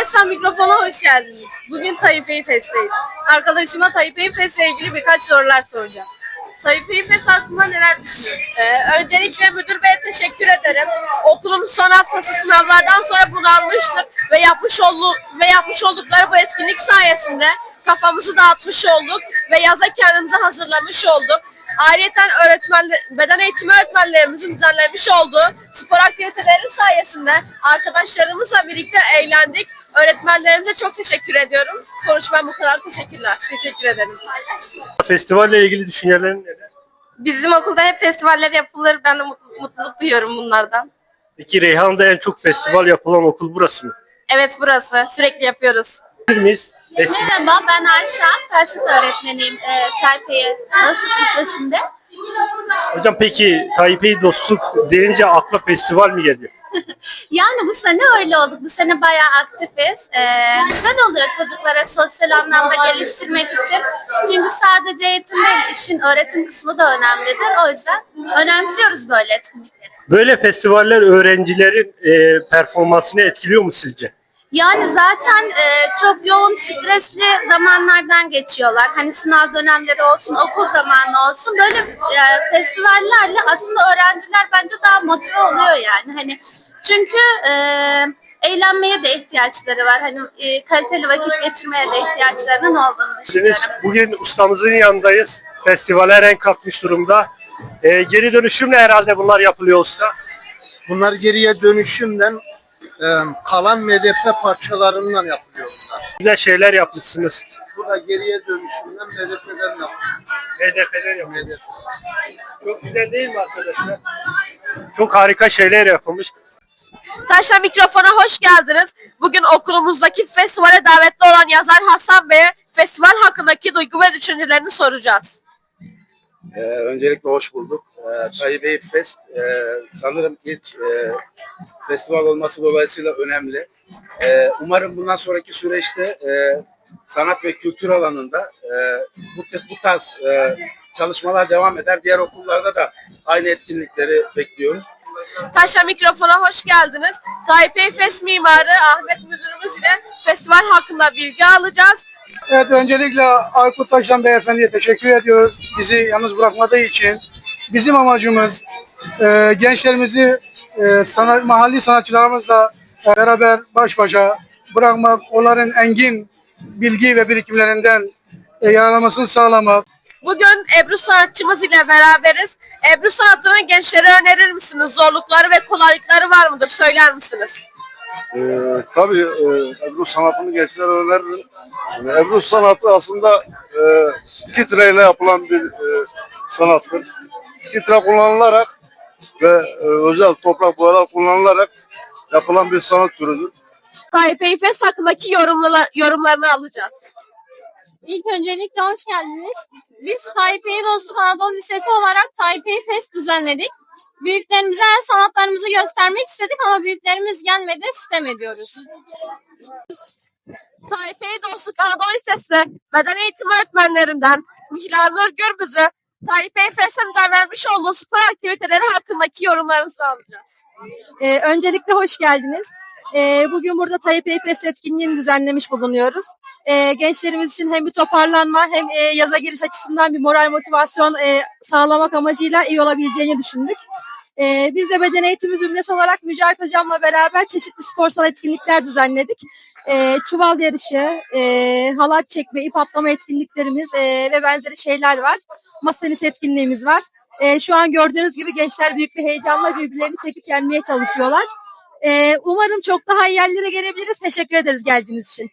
Taştan mikrofona hoş geldiniz. Bugün Taipei Fest'teyiz. Arkadaşıma Taipei Fest'le ilgili birkaç sorular soracağım. Taipei Fest hakkında neler düşünüyorsun? Ee, öncelikle müdür beye teşekkür ederim. Okulun son haftası sınavlardan sonra bunu almıştım ve yapmış olduğu ve yapmış oldukları bu etkinlik sayesinde kafamızı dağıtmış olduk ve yaza kendimizi hazırlamış olduk. Ayrıca öğretmen, beden eğitimi öğretmenlerimizin düzenlemiş olduğu spor aktiviteleri sayesinde arkadaşlarımızla birlikte eğlendik. Öğretmenlerimize çok teşekkür ediyorum. Konuşmam bu kadar. Teşekkürler. Teşekkür ederim. Festivalle ilgili düşüncelerin neler? Bizim okulda hep festivaller yapılır. Ben de mutlu- mutluluk duyuyorum bunlardan. Peki Reyhan'da en çok festival yapılan okul burası mı? Evet burası. Sürekli yapıyoruz. Miyiz? Festival. Merhaba ben Ayşe, felsefe öğretmeniyim e, Taipei Dostluk Lisesi'nde. Hocam peki Taipei Dostluk deyince akla festival mi geliyor? Yani bu sene öyle olduk. Bu sene bayağı aktifiz. E, güzel oluyor çocuklara sosyal anlamda geliştirmek için. Çünkü sadece eğitim değil, işin öğretim kısmı da önemlidir. O yüzden önemsiyoruz böyle etkinlikleri. Böyle festivaller öğrencilerin e, performansını etkiliyor mu sizce? Yani zaten e, çok yoğun, stresli zamanlardan geçiyorlar. Hani sınav dönemleri olsun, okul zamanı olsun. Böyle e, festivallerle aslında öğrenciler bence daha motive oluyor yani. Hani çünkü e, eğlenmeye de ihtiyaçları var. Hani e, kaliteli vakit geçirmeye de ihtiyaçlarının olduğunu düşünüyorum. bugün ustamızın yanındayız. Festivale renk katmış durumda. E, geri dönüşümle herhalde bunlar yapılıyor usta. Bunlar geriye dönüşümden e, kalan MDF parçalarından yapılıyor bunlar. Güzel şeyler yapmışsınız. Bu da geriye dönüşümden MDF'den yapılıyor. HDP'ler yapıyor. MDF. Çok güzel değil mi arkadaşlar? Çok harika şeyler yapılmış. Taşla mikrofona hoş geldiniz. Bugün okulumuzdaki festivale davetli olan yazar Hasan Bey'e festival hakkındaki duygu ve düşüncelerini soracağız. Ee, öncelikle hoş bulduk. Ee, Taipei Fest e, sanırım ilk e, festival olması dolayısıyla önemli. Ee, umarım bundan sonraki süreçte e, sanat ve kültür alanında e, bu, bu tarz e, çalışmalar devam eder. Diğer okullarda da aynı etkinlikleri bekliyoruz. Taşla mikrofona hoş geldiniz. Taipei Fest mimarı Ahmet Müdürümüz ile festival hakkında bilgi alacağız. Evet öncelikle Aykut Taşlan Beyefendi'ye teşekkür ediyoruz. Bizi yalnız bırakmadığı için. Bizim amacımız e, gençlerimizi e, sanat, mahalli sanatçılarımızla beraber baş başa bırakmak, onların engin bilgi ve birikimlerinden e, yararlanmasını sağlamak. Bugün Ebru sanatçımız ile beraberiz. Ebru sanatını gençlere önerir misiniz? Zorlukları ve kolaylıkları var mıdır? Söyler misiniz? Ee, tabii e, Ebru sanatını gençlere öneririm. Yani Ebru sanatı aslında e, kitreyle yapılan bir e, sanattır. Kitre kullanılarak ve e, özel toprak boyalar kullanılarak yapılan bir sanat türüdür. Taipei Fest hakkındaki yorumlar, yorumlarını alacağız. İlk öncelikle hoş geldiniz. Biz Taipei Dostluk Anadolu Lisesi olarak Taipei Fest düzenledik. Büyüklerimize sanatlarımızı göstermek istedik ama büyüklerimiz gelmedi, sistem ediyoruz. Taipei Dostluk Anadolu Lisesi Beden Eğitimi Öğretmenlerinden Hilal Nur Gürbüz'ü Taipei Fest'e düzenlenmiş olduğu spor aktiviteleri hakkındaki yorumlarınızı alacağız. Ee, öncelikle hoş geldiniz. Ee, bugün burada Taipei Fest etkinliğini düzenlemiş bulunuyoruz. Ee, gençlerimiz için hem bir toparlanma hem e, yaza giriş açısından bir moral motivasyon e, sağlamak amacıyla iyi olabileceğini düşündük. Ee, biz de beden eğitimi zümresi olarak Mücahit Hocam'la beraber çeşitli sporsal etkinlikler düzenledik. Ee, çuval yarışı, e, halat çekme, ip atlama etkinliklerimiz e, ve benzeri şeyler var. Masa etkinliğimiz var. E, şu an gördüğünüz gibi gençler büyük bir heyecanla birbirlerini çekip gelmeye çalışıyorlar. E, umarım çok daha iyi yerlere gelebiliriz. Teşekkür ederiz geldiğiniz için.